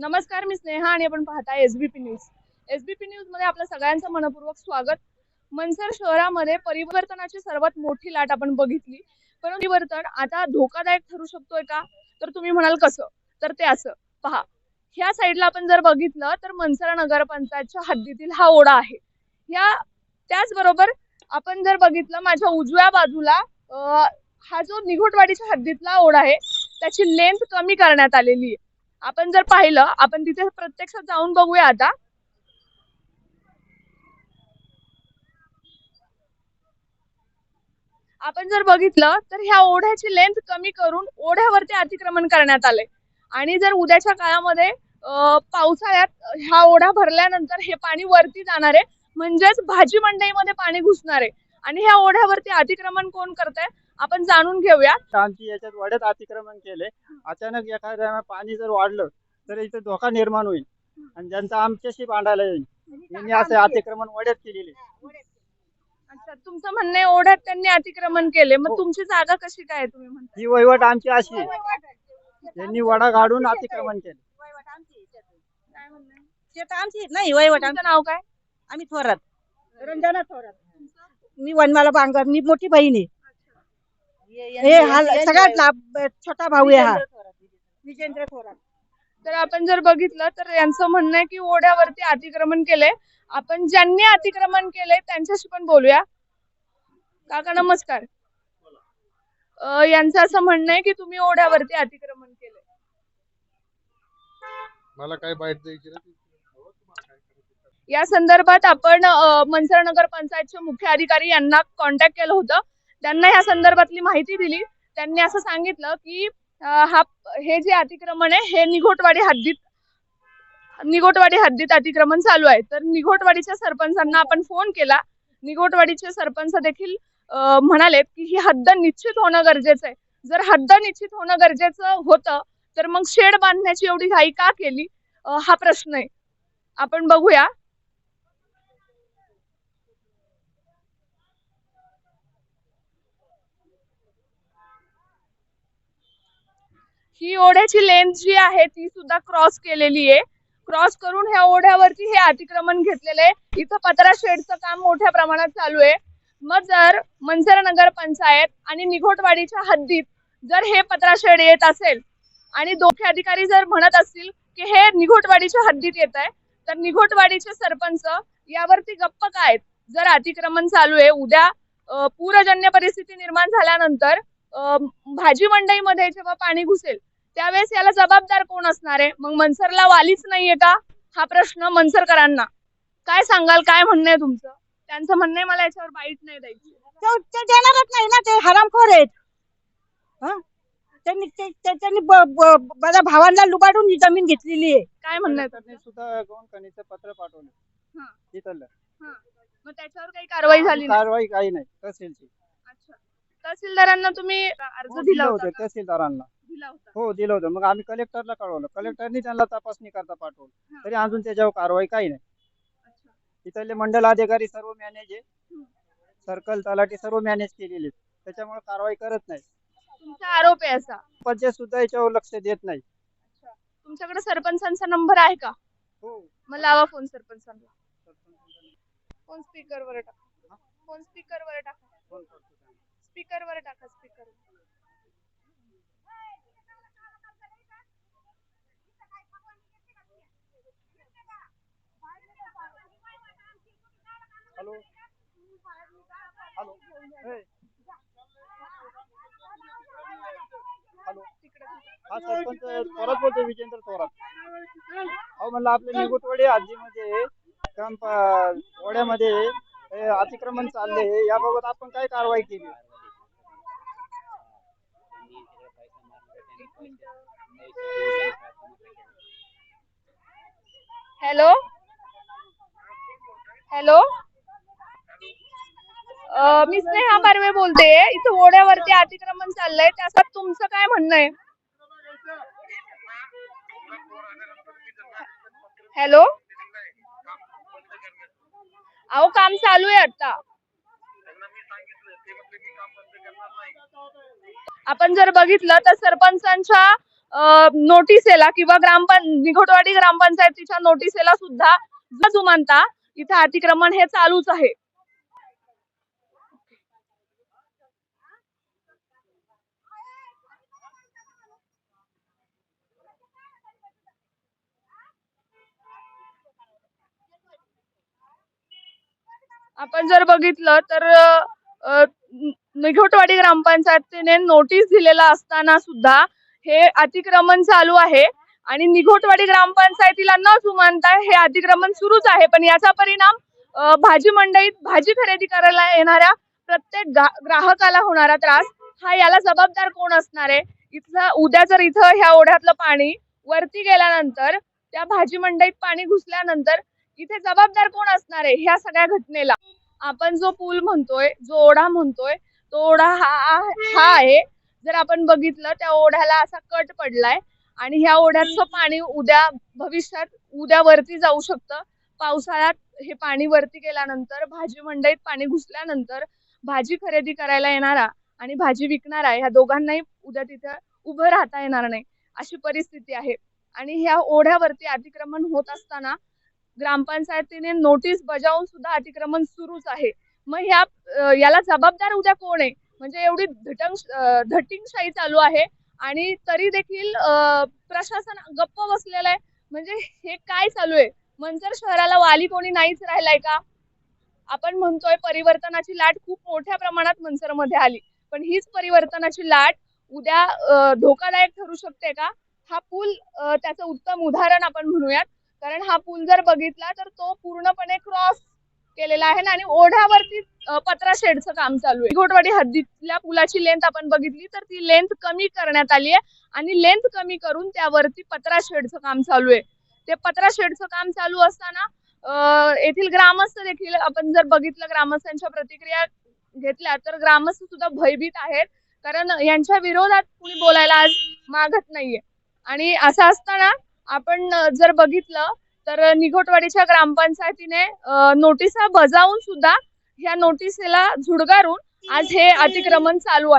नमस्कार मी स्नेहा आणि आपण पाहताय एसबीपी न्यूज एसबीपी न्यूजमध्ये आपलं सगळ्यांचं मनपूर्वक स्वागत. मनसर शहरामध्ये परिवर्तनाची सर्वात मोठी लाट आपण बघितली. पण परिवर्तन आता धोकादायक ठरू शकतोय का? तर तुम्ही म्हणाल कसं? तर ते असं. पहा ह्या साईडला आपण जर बघितलं तर मनसर नगरपंचायतच्या हद्दीतील हा ओढा आहे. या त्याचबरोबर आपण जर बघितलं माझ्या उजव्या बाजूला हा जो निघोटवाडीच्या हद्दीतला ओढा आहे त्याची लेंथ कमी करण्यात आलेली आहे. आपण जर पाहिलं आपण तिथे प्रत्यक्षात जाऊन बघूया आता. आपण जर बघितलं तर ह्या ओढ्याची लेंथ कमी करून ओढ्यावरती अतिक्रमण करण्यात आले आणि जर उद्याच्या काळामध्ये पावसाळ्यात ह्या ओढा भरल्यानंतर हे पाणी वरती जाणार आहे म्हणजेच भाजी मंडईमध्ये पाणी घुसणार आहे. आणि ह्या ओढ्यावरती अतिक्रमण कोण करतंय? आपण जाणून घेऊया आमची याच्यात वाड्यात अतिक्रमण केले. अचानक एखाद्या पाणी जर वाढलं तर इथे धोका निर्माण होईल. आणि ज्यांचा आमच्याशी भांडायला येईल यांनी असे अतिक्रमण वड्यात केलेले. अच्छा तुमचं म्हणणं आहे ओढ्यात त्यांनी अतिक्रमण केले. मग हो. तुमची जागा कशी काय तुम्ही म्हणताय ही वहिवाट आमची अशी आहे. यांनी वडा काढून अतिक्रमण केले. काय म्हणणं आहे? शेत आमची नाही वयवट तुमचं नाव काय? आम्ही थोरात. रंजना थोरात. मी वनमाला बांगर मी मोठी बहीण आहे. हे हा सगळ्यात लाभ छोटा भाऊ आहे हा. विजेंद्र थोरात तर आपण जर बघितलं तर यांचं म्हणणं आहे की ओढ्यावरती अतिक्रमण केलंय आपण ज्यांनी अतिक्रमण केलंय त्यांच्याशी पण बोलूया. काका नमस्कार. अं, यांचं असं म्हणणं आहे की तुम्ही ओढ्यावरती अतिक्रमण केलंय मला काय बाईट द्यायची ना या संदर्भात आपण अ, मनसर नगर पंचायतचे मुख्य अधिकारी यांना कॉन्टॅक्ट केलं होतं. त्यांना ह्या संदर्भातली माहिती दिली. त्यांनी असं सांगितलं की हा हे जे अतिक्रमण आहे हे निघोटवाडी हद्दीत निघोटवाडी हद्दीत अतिक्रमण चालू आहे. तर निघोटवाडीच्या सरपंचांना आपण फोन केला. निघोटवाडीचे सरपंच देखील म्हणाले म्हणालेत की ही हद्द निश्चित होणं गरजेचं आहे. जर हद्द निश्चित होणं गरजेचं होतं तर मग शेड बांधण्याची एवढी घाई का केली? हा प्रश्न आहे. आपण बघूया. ही ओढ्याची लेंथ जी आहे ती सुद्धा क्रॉस केलेली आहे. क्रॉस करून ह्या ओढ्यावरती हे अतिक्रमण घेतलेलं आहे. इथं पत्रा शेडचं काम मोठ्या प्रमाणात चालू आहे. मग जर मनसर नगर पंचायत आणि निघोटवाडीच्या हद्दीत जर हे पत्रा शेड येत असेल आणि दोघे अधिकारी जर म्हणत असतील की हे निघोटवाडीच्या हद्दीत येत आहे तर निघोटवाडीचे सरपंच यावरती गप्प काय आहेत? जर अतिक्रमण चालू आहे उद्या पूरजन्य परिस्थिती निर्माण झाल्यानंतर भाजी मंडईमध्ये जेव्हा पाणी घुसेल त्यावेळेस याला जबाबदार कोण असणार आहे? मग मनसरला वालीच नाहीये का? हा प्रश्न मनसरकरांना. काय सांगाल? काय म्हणणं आहे तुमचं? त्यांचं म्हणणं आहे मला याच्यावर बाईट नाही द्यायची. ते ते देणारच नाही ना ते हरामखोर आहेत. हं? त्यांनी ते- ते- त्यांनी ब- ब- माझ्या भावांना लुबाडून ही जमीन घेतलेली आहे. काय म्हणणं आहे त्यांनी सुद्धा पत्र पाठवलं? हा. तिथलं मग त्याच्यावर काही कारवाई झाली नाही? कारवाई काही नाही. तहसीलची तहसीलदारांना तुम्ही अर्ज हो, दिला दिलं होता होतं का? तहसीलदारांना. दिला होता. हो दिलं होतं. मग आम्ही कलेक्टरला कळवलं. कलेक्टरनी त्यांना तपासणी करता पाठवलं. हा. तरी अजून त्याच्यावर कारवाई काही नाही. अच्छा. तिथले मंडल अधिकारी सर्व मॅनेज आहे. हम्म. सर्कल तलाठी सर्व मॅनेज केलेले आहेत. त्याच्यामुळे कारवाई करत नाही. तुमचा आरोप आहे असा? पंचायत सुद्धा याच्यावर लक्ष देत नाही. तुमच्याकडे सरपंचांचा नंबर आहे का? हो. मग लावा फोन सरपंचांना. फोन स्पीकर वर टाका. फोन स्पीकर वर टाका. स्पीकर वर टाका स्पीकर हॅलो. हॅलो. हॅलो. हा सरपंच थोरात बोलतोय विजेंद्र थोरात. अहो म्हणलं आपल्या निगुटवाडी आजीमध्ये काम हे अतिक्रमण चालले याबाबत आपण काय कारवाई केली? हॅलो? हॅलो? मी स्नेहा बारवे बोलते. इथं ओढ्यावरती अतिक्रमण चाललंय. त्यासाठी तुमचं काय म्हणणं आहे? हॅलो? अहो काम चालू आहे आता. आपण जर बघितलं तर सरपंचांच्या नोटिसेला किंवा ग्रामपं निघोटवाडी ग्रामपंचायतीच्या नोटिसेला सुद्धा न जुमानता इथे अतिक्रमण हे चालूच आहे. आपण जर बघितलं तर निघोटवाडी ग्रामपंचायतीने नोटीस दिलेला असताना सुद्धा हे अतिक्रमण चालू आहे. आणि निघोटवाडी ग्रामपंचायतीला न जुमानता हे अतिक्रमण सुरूच आहे. पण याचा परिणाम भाजी मंडईत भाजी खरेदी करायला येणाऱ्या प्रत्येक ग्राहकाला होणारा त्रास हा याला जबाबदार कोण असणार आहे? इथलं उद्या जर इथं ह्या ओढ्यातलं पाणी वरती गेल्यानंतर त्या भाजी मंडईत पाणी घुसल्यानंतर इथे जबाबदार कोण असणार आहे? ह्या सगळ्या घटनेला. आपण जो पूल म्हणतोय जो ओढा म्हणतोय तो ओढा हा हा आहे. जर आपण बघितलं त्या ओढ्याला असा कट पडलाय आणि ह्या ओढ्याचं पाणी उद्या भविष्यात उद्या वरती जाऊ शकतं. पावसाळ्यात हे पाणी वरती गेल्यानंतर भाजी मंडईत पाणी घुसल्यानंतर भाजी खरेदी करायला येणारा आणि भाजी विकणारा ह्या दोघांनाही उद्या तिथं उभं राहता येणार नाही अशी परिस्थिती आहे. आणि ह्या ओढ्यावरती अतिक्रमण होत असताना ग्रामपंचायतीने नोटीस बजावून सुद्धा अतिक्रमण सुरूच आहे. मग ह्या याला जबाबदार उद्या कोण आहे? म्हणजे एवढी धटंग धटिंगशाही चालू आहे आणि तरी देखील प्रशासन गप्प बसलेलं आहे म्हणजे हे काय चालू आहे? मंजर शहराला वाली कोणी नाहीच राहिलाय का? आपण म्हणतोय परिवर्तनाची लाट खूप मोठ्या प्रमाणात मनसरमध्ये आली. पण हीच परिवर्तनाची लाट उद्या धोकादायक ठरू शकते का? हा पूल त्याचं उत्तम उदाहरण आपण म्हणूयात. कारण हा पूल जर बघितला तर तो पूर्णपणे क्रॉस केलेला आहे ना? आणि ओढ्यावरती पत्रा शेडचं काम चालू आहे. घोटवाडी हद्दीतल्या पुलाची लेंथ आपण बघितली तर ती लेंथ कमी करण्यात आली आहे. आणि लेंथ कमी करून त्यावरती पत्रा शेडचं काम चालू आहे. ते पत्रा शेडचं काम चालू असताना येथील ग्रामस्थ देखील आपण जर बघितलं ग्रामस्थांच्या प्रतिक्रिया घेतल्या तर ग्रामस्थ सुद्धा भयभीत आहेत. कारण यांच्या विरोधात कुणी बोलायला आज मागत नाहीये. आणि असं असताना आपण जर बघितलं तर निघोटवाडीच्या ग्रामपंचायतीने नोटिसा बजावून सुद्धा ह्या नोटिसेला झुडगारून आज हे अतिक्रमण चालू आहे.